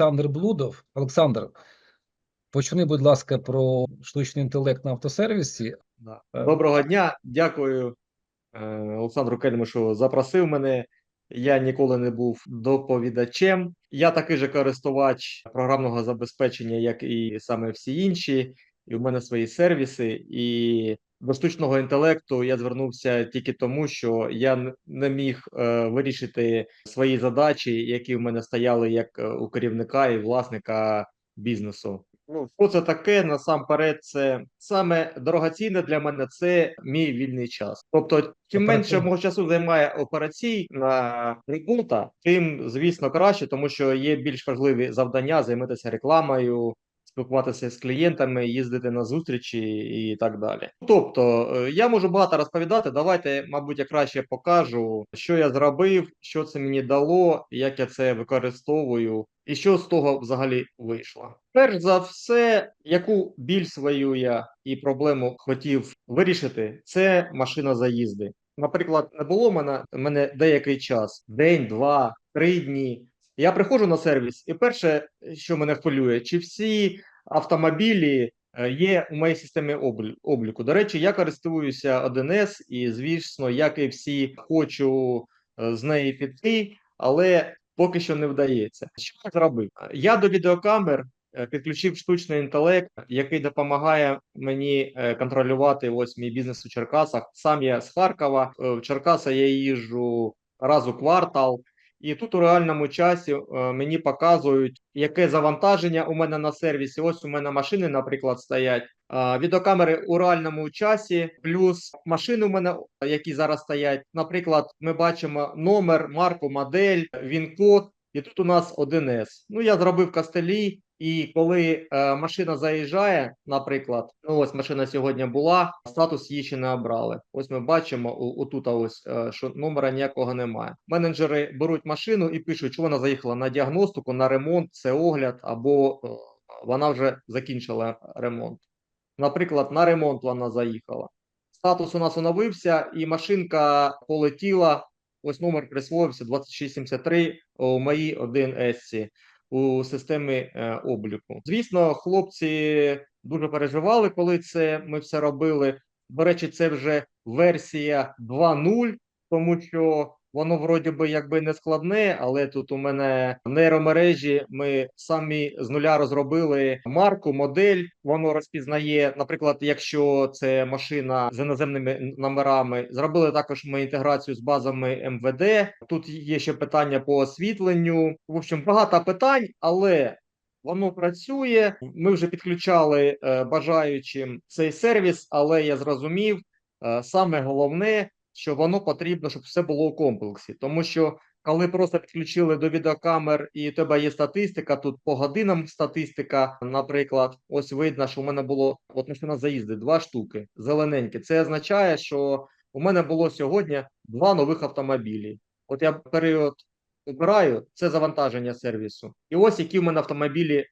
Олександр Блудов. Олександр, почни, будь ласка, про штучний інтелект на автосервісі. Е. Доброго дня, дякую е, Олександру Кельму, що запросив мене. Я ніколи не був доповідачем. Я такий же користувач програмного забезпечення, як і саме всі інші. І в мене свої сервіси. І до штучного інтелекту я звернувся тільки тому, що я не міг е, вирішити свої задачі, які в мене стояли як е, у керівника і власника бізнесу. Ну, що це таке? Насамперед, це саме дорогоцінне для мене це мій вільний час. Тобто, чим менше мого часу займає операційна робота, тим, звісно, краще, тому що є більш важливі завдання займатися рекламою, спілкуватися з клієнтами, їздити на зустрічі і так далі. Тобто, е, я можу багато розповідати. Давайте, мабуть, я краще покажу, що я зробив, що це мені дало, як я це використовую, і що з того взагалі вийшло. Перш за все, яку біль свою я і проблему хотів вирішити, це машина заїзди. Наприклад, не було мене, мене деякий час, день, два, три дні. Я приходжу на сервіс, і перше, що мене хвилює, чи всі автомобілі е, є у моїй системі облі- обліку. До речі, я користуюся 1С і, звісно, як і всі, хочу е, з неї піти, але поки що не вдається. Що я зробив? Я до відеокамер е, підключив штучний інтелект, який допомагає мені контролювати ось мій бізнес у Черкасах. Сам я з Харкова. В Черкаса я їжджу раз у квартал. І тут у реальному часі е, мені показують, яке завантаження у мене на сервісі. Ось у мене машини, наприклад, стоять. А, Відеокамери у реальному часі, плюс машини у мене, які зараз стоять. Наприклад, ми бачимо номер, марку, модель, він-код, і тут у нас 1С. Ну, я зробив костелі, і коли е, машина заїжджає, наприклад, ну ось машина сьогодні була, статус її ще не обрали. Ось ми бачимо отут, ось е, що номера ніякого немає. Менеджери беруть машину і пишуть, що вона заїхала на діагностику, на ремонт, це огляд, або е, вона вже закінчила ремонт. Наприклад, на ремонт вона заїхала. Статус у нас оновився, і машинка полетіла. Ось номер присвоївся 2673 у моїй 1С у системі е, обліку. Звісно, хлопці дуже переживали, коли це ми все робили. До речі, це вже версія 2.0, тому що воно вроді би якби не складне, але тут у мене нейромережі ми самі з нуля розробили марку, модель. Воно розпізнає, наприклад, якщо це машина з іноземними номерами. Зробили також ми інтеграцію з базами МВД. Тут є ще питання по освітленню. В общем, багато питань, але Воно працює. Ми вже підключали е, бажаючим цей сервіс, але я зрозумів, е, саме головне, що воно потрібно, щоб все було у комплексі. Тому що коли просто підключили до відеокамер і у тебе є статистика, тут по годинам статистика, наприклад, ось видно, що у мене було от машина заїзди, два штуки, зелененькі. Це означає, що у мене було сьогодні два нових автомобілі. От я період обираю це завантаження сервісу. І ось які в мене автомобілі е,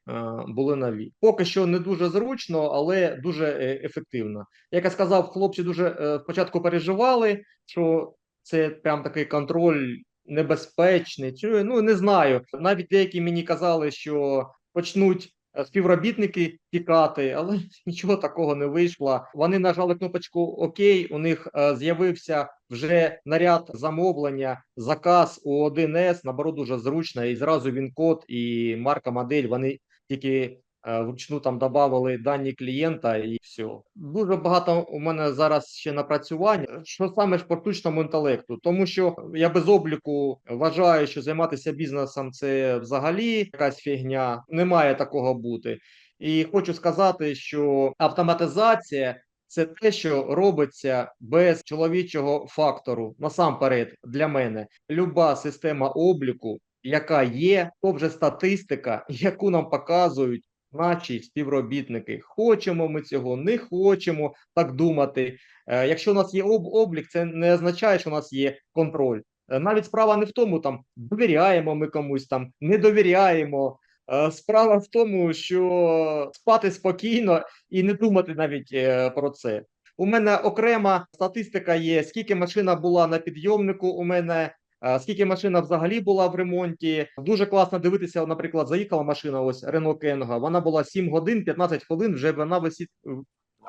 були нові. Поки що не дуже зручно, але дуже е, ефективно. Як я сказав, хлопці дуже е, спочатку переживали, що це прям такий контроль небезпечний. Чи ну не знаю. Навіть деякі мені казали, що почнуть. Е, Співробітники тікати, але нічого такого не вийшло. Вони нажали кнопочку ОК. У них е, з'явився вже наряд замовлення, заказ у 1С, наоборот, дуже зручно, і зразу він код і марка модель. Вони тільки вручну там додавали дані клієнта і все. Дуже багато у мене зараз ще напрацювань. Що саме ж по штучному інтелекту? Тому що я без обліку вважаю, що займатися бізнесом це взагалі якась фігня. Не має такого бути. І хочу сказати, що автоматизація це те, що робиться без чоловічого фактору. Насамперед, для мене люба система обліку, яка є, то вже статистика, яку нам показують наші співробітники. Хочемо ми цього, не хочемо так думати. Е, якщо у нас є об облік, це не означає, що у нас є контроль. Е, Навіть справа не в тому, там довіряємо ми комусь там, не довіряємо. Е, Справа в тому, що спати спокійно і не думати навіть про це. У мене окрема статистика є, скільки машина була на підйомнику у мене скільки машина взагалі була в ремонті. Дуже класно дивитися. Наприклад, заїхала машина, ось Renault Kangoo, Вона була 7 годин, 15 хвилин. Вже вона висить е,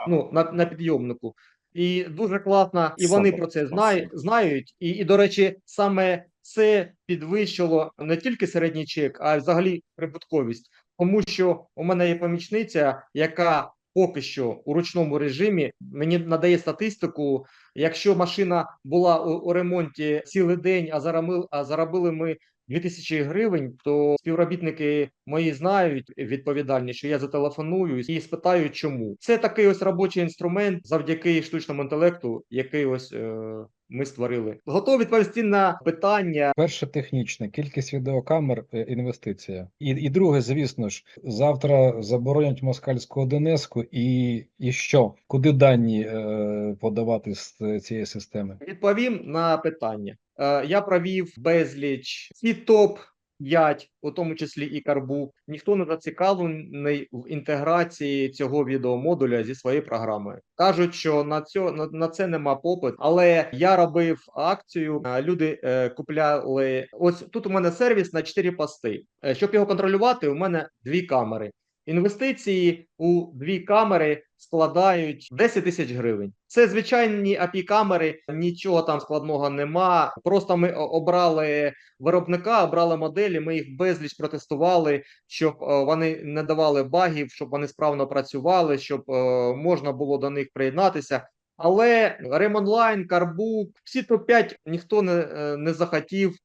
ну, на, на підйомнику. І дуже класно, і вони про це знають, знають. І, і, до речі, саме це підвищило не тільки середній чек, а й взагалі прибутковість. Тому що у мене є помічниця, яка поки що у ручному режимі мені надає статистику. Якщо машина була у, у ремонті цілий день, а заробили, а заробили ми 2000 гривень, то співробітники мої знають відповідальні, що я зателефоную і спитаю, чому це такий ось робочий інструмент завдяки штучному інтелекту, який ось е, ми створили. Готові відповісти на питання. Перше технічне, кількість відеокамер, е, інвестиція. І, і друге, звісно ж, завтра заборонять москальську Донецьку, і, і що? Куди дані е, подавати з цієї системи? Відповім на питання. Е, я провів безліч і топ 5, у тому числі і карбу. Ніхто не зацікавлений в інтеграції цього відеомодуля зі своєю програмою. Кажуть, що на цьо, на, на це нема попит, але я робив акцію. Люди е, купляли. Ось тут у мене сервіс на 4 пости. Е, Щоб його контролювати, у мене дві камери. Інвестиції у дві камери складають 10 тисяч гривень. Це звичайні API камери, нічого там складного нема. Просто ми обрали виробника, обрали моделі. Ми їх безліч протестували, щоб е, вони не давали багів, щоб вони справно працювали, щоб е, можна було до них приєднатися. Але Ремонлайн, Карбук, всі топ-5 ніхто не, е, не захотів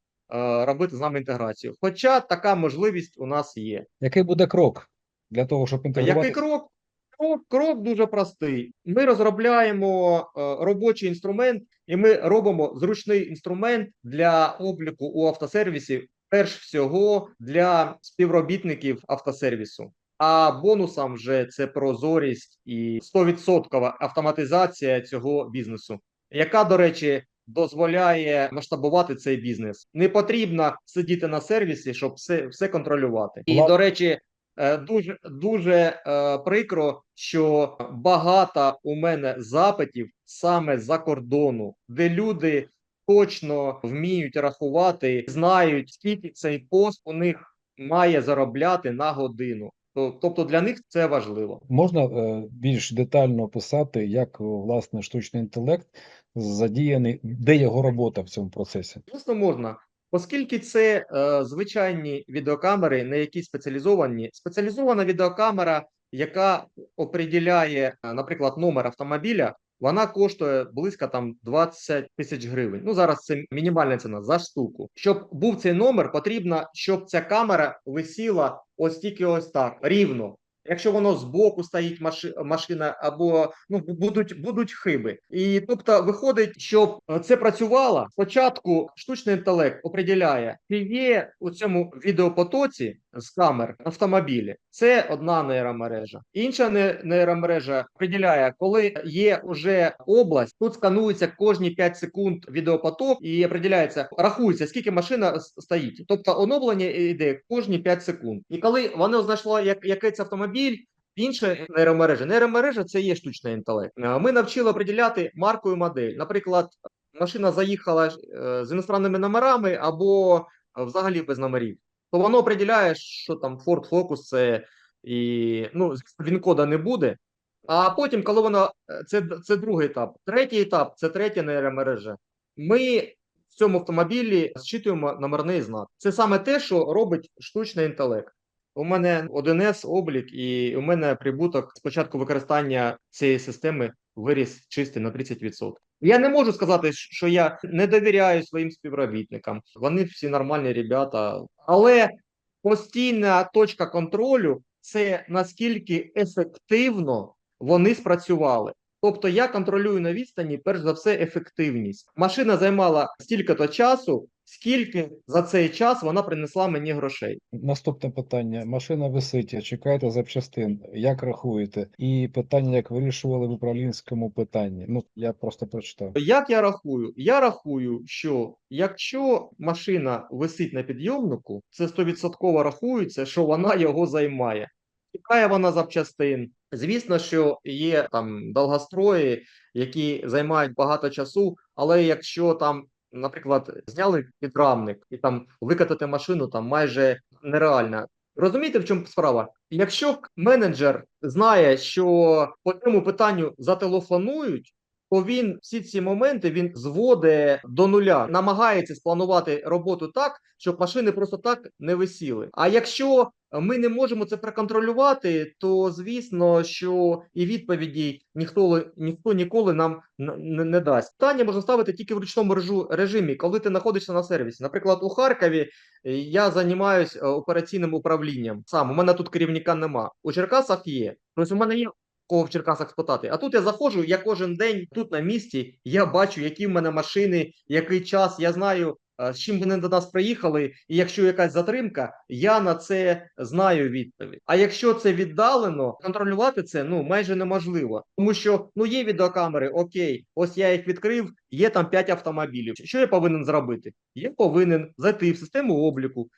робити з нами інтеграцію. Хоча така можливість у нас є. Який буде крок для того, щоб інтегрувати? Який крок? Крок, крок дуже простий. Ми розробляємо е, робочий інструмент, і ми робимо зручний інструмент для обліку у автосервісі, перш всього для співробітників автосервісу. А бонусом вже це прозорість і 100% автоматизація цього бізнесу, яка, до речі, дозволяє масштабувати цей бізнес. Не потрібно сидіти на сервісі, щоб все, все контролювати. І, до речі, Дуже дуже е, прикро, що багато у мене запитів саме за кордону, де люди точно вміють рахувати, знають, скільки цей пост у них має заробляти на годину. Тобто для них це важливо. Можна е, більш детально описати, як е, власне штучний інтелект задіяний, де його робота в цьому процесі? Звісно, можна. Оскільки це е, звичайні відеокамери, не якісь спеціалізовані. Спеціалізована відеокамера, яка определяє, е, наприклад, номер автомобіля, вона коштує близько там 20 тисяч гривень. Ну зараз це мінімальна ціна за штуку. Щоб був цей номер, потрібно, щоб ця камера висіла ось тільки ось так рівно. Якщо воно збоку стоїть машина, або ну будуть будуть хиби, і тобто виходить, щоб е, це працювало. Спочатку штучний інтелект определяє, чи є у цьому відеопотоці з камер автомобілі. Це одна нейромережа. Інша нейромережа определяє, коли є уже область, тут сканується кожні 5 секунд відеопоток і определяється, рахується, скільки машина стоїть. Тобто оновлення йде кожні 5 секунд. І коли воно знайшло, як, це автомобіль. Інша нейромережа. Нейромережа це є штучний інтелект. Е, Ми навчили определяти марку і модель. Наприклад, машина заїхала е, з іностранними номерами або е, взагалі без номерів. То воно определяє, що там Ford Focus це і ну, він кода не буде. А потім, коли воно це, це другий етап. Третій етап це третя нейромережа. Ми в цьому автомобілі зчитуємо номерний знак. Це саме те, що робить штучний інтелект. У мене 1С облік, і у мене прибуток з початку використання цієї системи виріс чистий на 30%. Я не можу сказати, що я не довіряю своїм співробітникам. Вони всі нормальні ребята, але постійна точка контролю це наскільки ефективно вони спрацювали. Тобто я контролюю на відстані, перш за все, ефективність. Машина займала стільки-то часу, скільки за цей час вона принесла мені грошей. Наступне питання: машина висить, чекаєте запчастин, як рахуєте? І питання, як вирішували в управлінському питанні. Ну я просто прочитав. Як я рахую? Я рахую, що якщо машина висить на підйомнику, це 100% рахується, що вона його займає. Чекає вона запчастин. Звісно, що є там довгострої, які займають багато часу, але якщо там наприклад, зняли підрамник і там викатати машину там майже нереально. Розумієте, в чому справа? Якщо менеджер знає, що по цьому питанню зателефонують, то він всі ці моменти він зводить до нуля, намагається спланувати роботу так, щоб машини просто так не висіли. А якщо ми не можемо це проконтролювати, то звісно, що і відповіді ніхто ніхто ніколи нам не, не дасть. Питання можна ставити тільки в ручному режимі, коли ти знаходишся на сервісі. Наприклад, у Харкові е, я займаюся операційним управлінням. Сам у мене тут керівника нема. У Черкасах є. Тобто у мене є кого в Черкасах спитати. А тут я заходжу, я кожен день тут на місці, я бачу, які в мене машини, який час, я знаю, е, з чим вони до нас приїхали, і якщо якась затримка, я на це знаю відповідь. А якщо це віддалено, контролювати це ну майже неможливо, тому що ну є відеокамери, окей, ось я їх відкрив, є там 5 автомобілів. Що я повинен зробити? Я повинен зайти в систему обліку,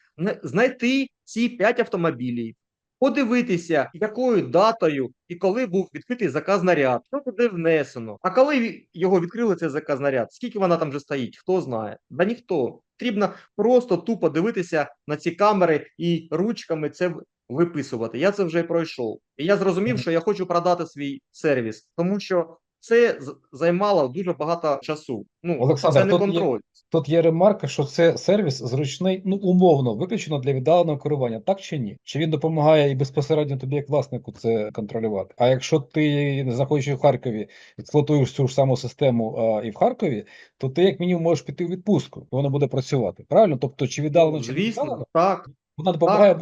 знайти ці 5 автомобілів. Подивитися, якою датою і коли був відкритий заказ наряд, що туди внесено. А коли його відкрили цей заказ наряд, скільки вона там вже стоїть, хто знає? Да ніхто. Потрібно просто тупо дивитися на ці камери і ручками це виписувати. Я це вже пройшов. І я зрозумів, що я хочу продати свій сервіс, тому що це займало дуже багато часу. Ну Олександр, це не тут є- Тут є ремарка, що це сервіс зручний, ну умовно, виключено для віддаленого керування, так чи ні? Чи він допомагає і безпосередньо тобі, як власнику, це контролювати? А якщо ти знаходячись в Харкові, експлуатуєш цю ж саму систему а, і в Харкові, то ти як мінімум можеш піти у відпустку, і воно буде працювати. Правильно? Тобто, чи віддалено, чи Звісно, віддалено, так. Вона допомагає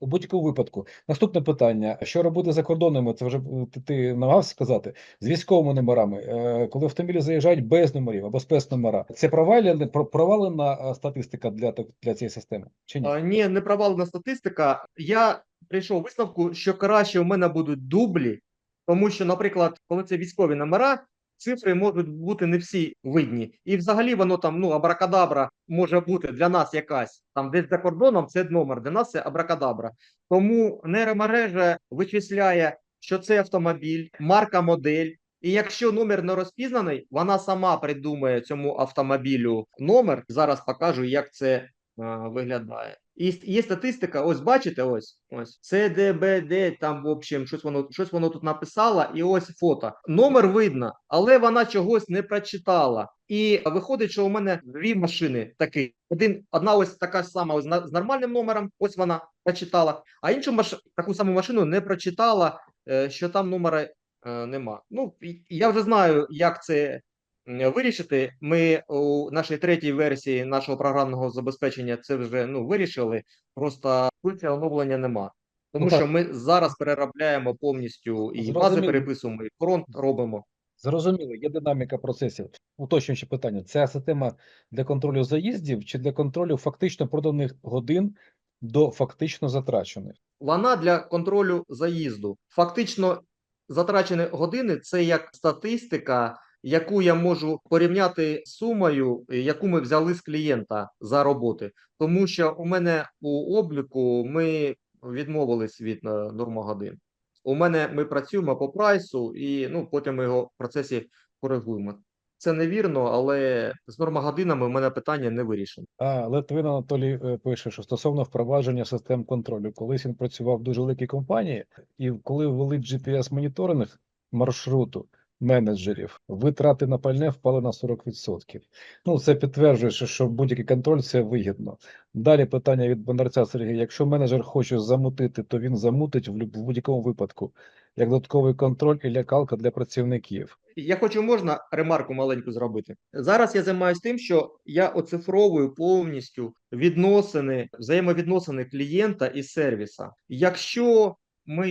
у будь-якому випадку. Наступне питання: що робити за кордонами? Це вже е, ти, ти намагався сказати з військовими номерами, Е, коли автомобілі заїжджають без номерів або спецномера. Це провалена провалена е, статистика для для цієї системи? Чи ні? А, Ні, не провалена статистика. Я прийшов висновку, що краще у мене будуть дублі, тому що, наприклад, коли це військові номера, цифри можуть бути не всі видні. І взагалі воно там, ну, абракадабра може бути для нас якась. Там десь за кордоном це номер, для нас це абракадабра. Тому нейромережа вичисляє, що це автомобіль, марка, модель. І якщо номер не розпізнаний, вона сама придумає цьому автомобілю номер. Зараз покажу, як це а, виглядає. І є статистика, ось бачите, ось ось ЦДБД, там, в общем, щось воно щось воно тут написало, і ось фото. Номер видно, але вона чогось не прочитала. І виходить, що у мене дві машини такі. Один, одна ось така сама ось з нормальним номером, ось вона прочитала, а іншу маш... таку саму машину не прочитала, е, що там номера е, нема. Ну, я вже знаю, як це вирішити. Ми у нашій третій версії нашого програмного забезпечення це вже ну, вирішили. Просто функція оновлення нема. Тому Ну, що так. ми зараз переробляємо повністю і бази переписуємо, і фронт робимо. Зрозуміло, є динаміка процесів. Уточнюючи питання: це система для контролю заїздів чи для контролю фактично проданих годин до фактично затрачених? Вона для контролю заїзду. Фактично, затрачені години це як статистика, яку я можу порівняти з сумою, яку ми взяли з клієнта за роботи. Тому що у мене у обліку ми відмовились від е, нормогодин. У мене ми працюємо по прайсу, і ну потім ми його в процесі коригуємо. Це невірно, але з нормогодинами у мене питання не вирішено. А Литвин Анатолій е, пише, що стосовно впровадження систем контролю, колись він працював в дуже великій компанії, і коли ввели GPS-моніторинг маршруту менеджерів, витрати на пальне впали на 40%. Ну, це підтверджує, що, будь-який контроль це вигідно. Далі питання від Бондарця Сергія. Якщо менеджер хоче замутити, то він замутить в будь-якому випадку, як додатковий контроль і лякалка для працівників. Я хочу можна ремарку маленьку зробити. Зараз я займаюся тим, що я оцифровую повністю відносини, взаємовідносини клієнта і сервіса. Якщо ми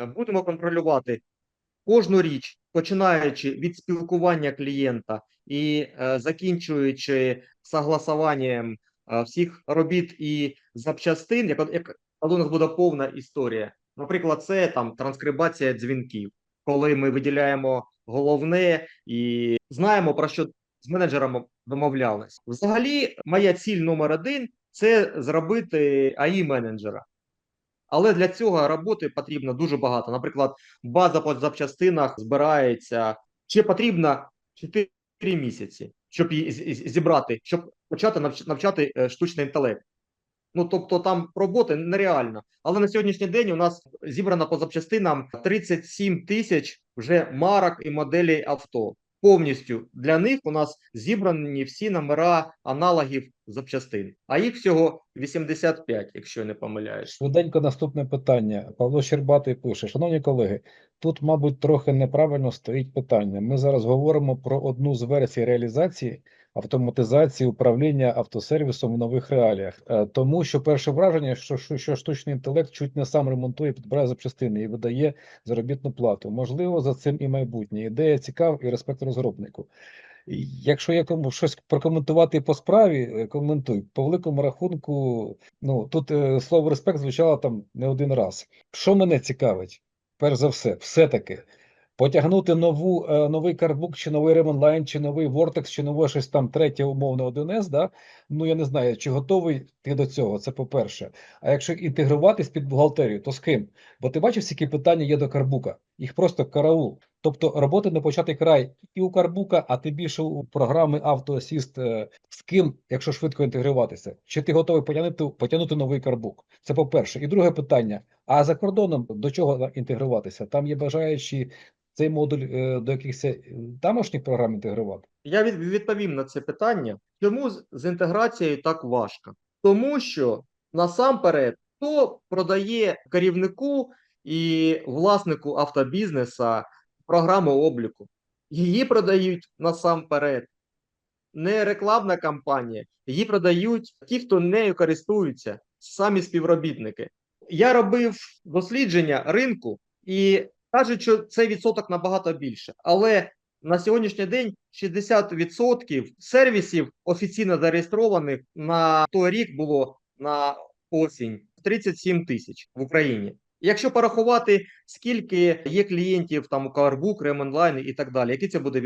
е, будемо контролювати кожну річ, починаючи від спілкування клієнта і е, закінчуючи согласуванням е, всіх робіт і запчастин, як, як у нас буде повна історія. Наприклад, це там транскрибація дзвінків, коли ми виділяємо головне і знаємо про що з менеджером домовлялись. Взагалі, моя ціль номер один це зробити АІ менеджера. Але для цього роботи потрібно дуже багато. Наприклад, база по запчастинах збирається ще потрібно 4 місяці. щоб її зібрати, щоб почати навчати е, штучний інтелект. Ну тобто там роботи нереально. Але на сьогоднішній день у нас зібрано по запчастинам 37 тисяч вже марок і моделей авто. Повністю для них у нас зібрані всі номера аналогів запчастин, а їх всього 85, якщо не помиляюсь. Швиденько наступне питання. Павло Щербатий пише: Шановні колеги, тут, мабуть, трохи неправильно стоїть питання. Ми зараз говоримо про одну з версій реалізації автоматизації управління автосервісом в нових реаліях. Е, Тому що перше враження, що, що, що штучний інтелект чуть не сам ремонтує, підбирає запчастини і видає заробітну плату. Можливо, за цим і майбутнє. Ідея цікава і респект розробнику. Якщо я кому щось прокоментувати по справі, е, коментуй. По великому рахунку, ну тут е, слово респект звучало там не один раз. Що мене цікавить? Перш за все, все-таки потягнути нову, е, новий карбук, чи новий Ремонлайн, чи новий Vortex, чи нове щось там третє умовне 1С, да? Ну я не знаю, чи готовий ти до цього. Це по-перше. А якщо інтегруватись під бухгалтерію, то з ким? Бо ти бачиш, які питання є до карбука. Їх просто караул. Тобто роботи не початий край і у карбука, а ти більше у програми AutoAssist е, з ким, якщо швидко інтегруватися. Чи ти готовий потягнути, потягнути новий карбук? Це по-перше. І друге питання: а за кордоном до чого інтегруватися? Там є бажаючі цей модуль е, до якихось е, тамошніх програм інтегрувати? Я від, відповім на це питання. Чому з інтеграцією так важко? Тому що насамперед, хто продає керівнику і власнику автобізнеса програму обліку? Її продають насамперед. Не рекламна кампанія, її продають ті, хто нею користуються, самі співробітники. Я робив дослідження ринку і кажуть, що цей відсоток набагато більше. Але на сьогоднішній день 60% сервісів офіційно зареєстрованих на той рік було на осінь 37 тисяч в Україні. Якщо порахувати, скільки є клієнтів там у Carbook, Ремонлайн і так далі, який це буде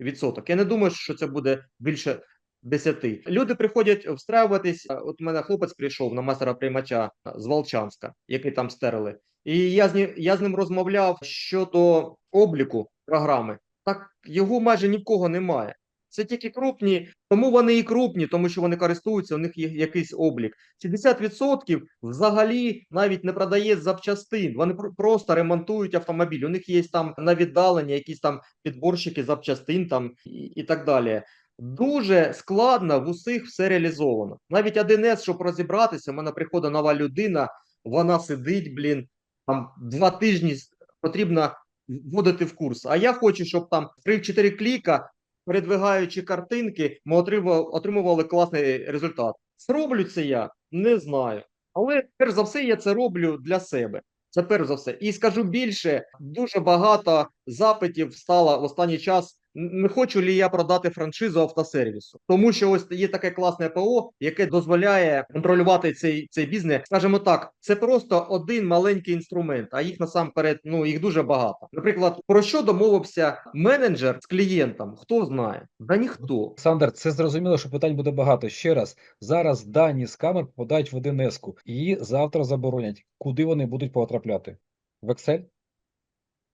відсоток? Я не думаю, що це буде більше 10. Люди приходять встраюватись. От у мене хлопець прийшов на мастера приймача з Волчанська, який там стерли. І я з, ним, я з ним розмовляв щодо обліку програми. Так його майже нікого немає. Це тільки крупні, тому вони і крупні, тому що вони користуються, у них є якийсь облік. 70% взагалі навіть не продає запчастин. Вони просто ремонтують автомобіль. У них є там на віддалення якісь там підборщики запчастин там і, так далі. Дуже складно в усіх все реалізовано. Навіть 1С, щоб розібратися, в мене приходить нова людина, вона сидить, блін, там два тижні потрібно вводити в курс. А я хочу, щоб там 3-4 кліка, передвигаючи картинки, ми отримували, класний результат. Зроблю це я не знаю. Але перш за все, я це роблю для себе. Це перш за все. І скажу більше, дуже багато запитів стало в останній час. Не хочу ли я продати франшизу автосервісу, тому що ось є таке класне ПО, яке дозволяє контролювати цей, цей бізнес. Скажімо так, це просто один маленький інструмент, а їх насамперед ну їх дуже багато. Наприклад, про що домовився менеджер з клієнтом? Хто знає? Да ніхто. Олександр, це зрозуміло, що питань буде багато. Ще раз, зараз дані з камер подають в 1С і завтра заборонять. Куди вони будуть потрапляти? В Excel?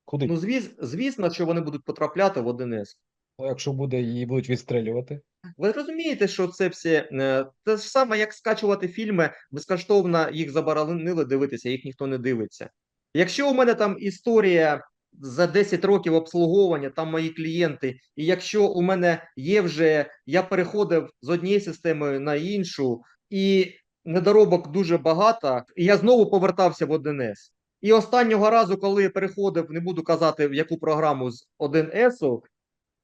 Куди? Ну звіс, звісно, що вони будуть потрапляти в 1С. Ну, якщо буде, її будуть відстрелювати. Ви розумієте, що це все те ж саме, як скачувати фільми, безкоштовно їх заборонили дивитися, їх ніхто не дивиться. Якщо у мене там історія за 10 років обслуговування, там мої клієнти, і якщо у мене є вже, я переходив з однієї системи на іншу, і недоробок дуже багато, і я знову повертався в 1С. І останнього разу, коли переходив, не буду казати в яку програму з 1С,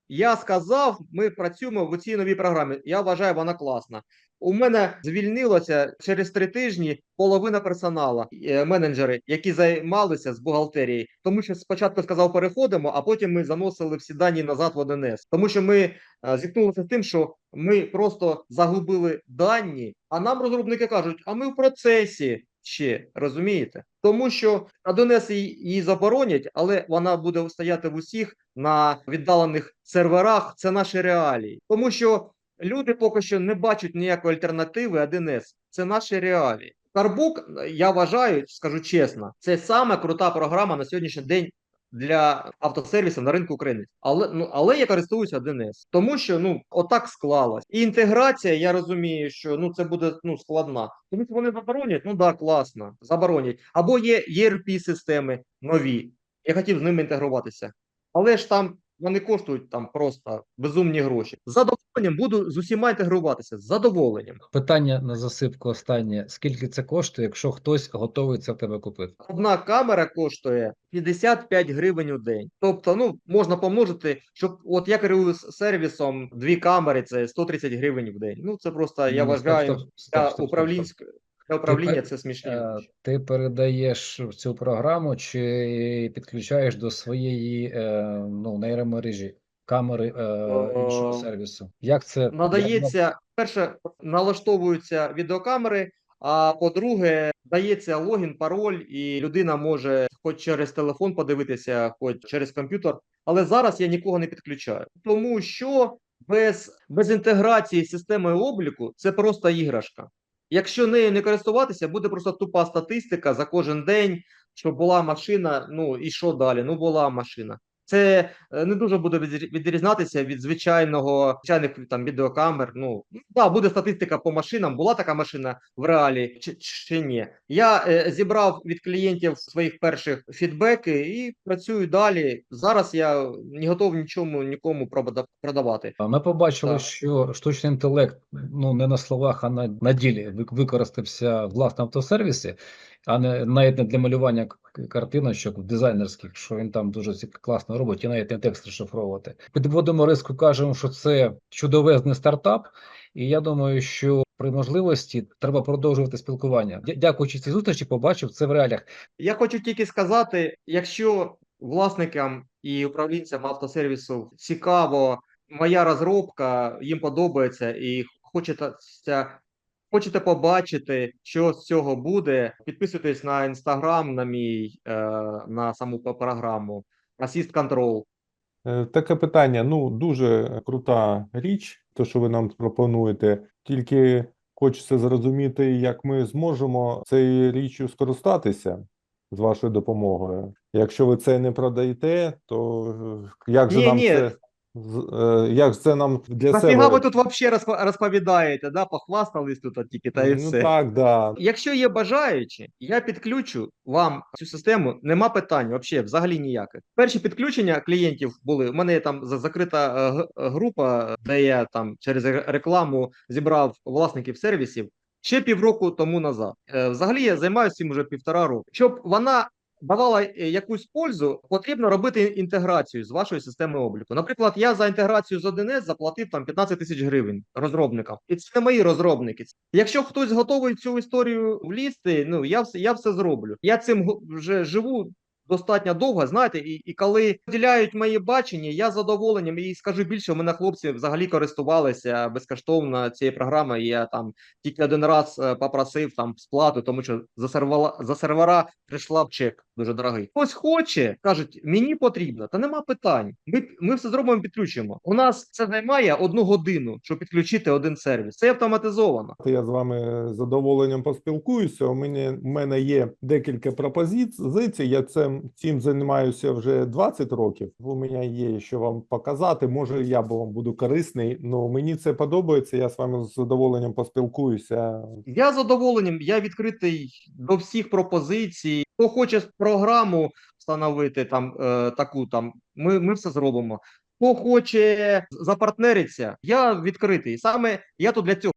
я сказав, ми працюємо в цій новій програмі. Я вважаю, вона класна. У мене звільнилося через три тижні половина персоналу, е, менеджери, які займалися з бухгалтерії. Тому що спочатку сказав, переходимо, а потім ми заносили всі дані назад в 1С. Тому що ми е, зіткнулися з тим, що ми просто загубили дані, а нам розробники кажуть, а ми в процесі ще розумієте? Тому що 1С її її заборонять, але вона буде стояти в усіх на віддалених серверах. Це наші реалії, тому що люди поки що не бачать ніякої альтернативи 1С. Це наші реалії. Карбук, я вважаю, скажу чесно, це саме крута програма на сьогоднішній день для автосервісів на ринку України. Але ну але я користуюся 1С, тому що ну отак склалось. І інтеграція, я розумію, що ну це буде ну складна. Тому що вони заборонять, ну да, класно, заборонять. Або є ERP системи нові. Я хотів з ними інтегруватися, але ж там. Вони коштують там просто безумні гроші. З задоволенням буду з усіма інтегруватися. З задоволенням. Питання на засипку останнє: скільки це коштує, якщо хтось готовий це в тебе купити? Одна камера коштує 55 гривень у день. Тобто, ну можна помножити, щоб от я керую сервісом дві камери, це 130 гривень в день. Ну це просто я Ну, вважаю стоп, стоп, стоп, стоп, стоп. управлінської для управління це смішні. Е. Ти передаєш в цю програму чи підключаєш до своєї е, ну, нейромережі камери е, іншого сервісу? Як це як Надається перше, налаштовуються відеокамери. А по-друге, дається логін, пароль, і людина може хоч через телефон подивитися, хоч через комп'ютер. Але зараз я нікого не підключаю, тому що без, без інтеграції з системою обліку це просто іграшка. Якщо нею не користуватися, буде просто тупа статистика за кожен день, що була машина. Ну і що далі? Ну була машина. Це е, не дуже буде відрі- відрізнятися від звичайного звичайних там відеокамер. Ну да, буде статистика по машинам. Була така машина в реалі чи, чи ні? Я е, зібрав від клієнтів своїх перших фідбеки і працюю далі. Зараз я не готовий нічому нікому прода- продавати. Ми побачили, Так. що штучний інтелект ну не на словах, а на, на ділі вик- використався в власному автосервісі, а не навіть не для малювання картиночок дизайнерських, що він там дуже класно робить, і навіть не текст розшифровувати. Підводимо риску, кажемо, що це чудовезний стартап, і я думаю, що при можливості треба продовжувати спілкування. Дякуючи цій зустрічі, побачив це в реаліях. Я хочу тільки сказати, якщо власникам і управлінцям автосервісу цікаво моя розробка, їм подобається і хочете, хочете побачити, що з цього буде, підписуйтесь на інстаграм, на мій, е, на саму програму Assist Control. Е, Таке питання. Ну, дуже крута річ, то, що ви нам пропонуєте. Тільки хочеться зрозуміти, як ми зможемо цією річчю скористатися з вашою допомогою. Якщо ви це не продаєте, то е, як же Ні, нам ні. це з- е, як це нам для Нафіга себе? ви тут взагалі розповідаєте, да? похвастались тут от тільки та і Ну все. так, да. Якщо є бажаючі, я підключу вам цю систему. Нема питань, взагалі, взагалі ніяких. Перші підключення клієнтів були. У мене є там за- закрита е, г- група, де я там через ре- рекламу зібрав власників сервісів ще півроку тому назад. Е, Взагалі я займаюся цим вже півтора року. Щоб вона давала е, якусь пользу, потрібно робити інтеграцію з вашою системою обліку. Наприклад, я за інтеграцію з 1С заплатив там 15 тисяч гривень розробникам, і це не мої розробники. Якщо хтось готовий цю історію влізти, ну я все я все зроблю. Я цим вже живу. Достатньо довго, знаєте, і, і коли поділяють мої бачення, я задоволенням і скажу більше, у мене хлопці взагалі користувалися безкоштовно цією програмою. Я там тільки один раз е, попросив там сплату, тому що за сервера, за сервера прийшла чек дуже дорогий. Хтось хоче, кажуть, мені потрібно, та нема питань. Ми, ми все зробимо, підключимо. У нас це займає одну годину, щоб підключити один сервіс. Це автоматизовано. Я з вами з задоволенням поспілкуюся. У мене, у мене є декілька пропозицій. Я цим, цим займаюся вже 20 років. У мене є що вам показати. Може, я б вам буду корисний. Ну мені це подобається. Я з вами з задоволенням поспілкуюся. Я з задоволенням, я відкритий до всіх пропозицій. Хто хоче програму встановити там е, таку, там ми, ми все зробимо. Хто хоче запартнеритися, я відкритий. Саме я тут для цього.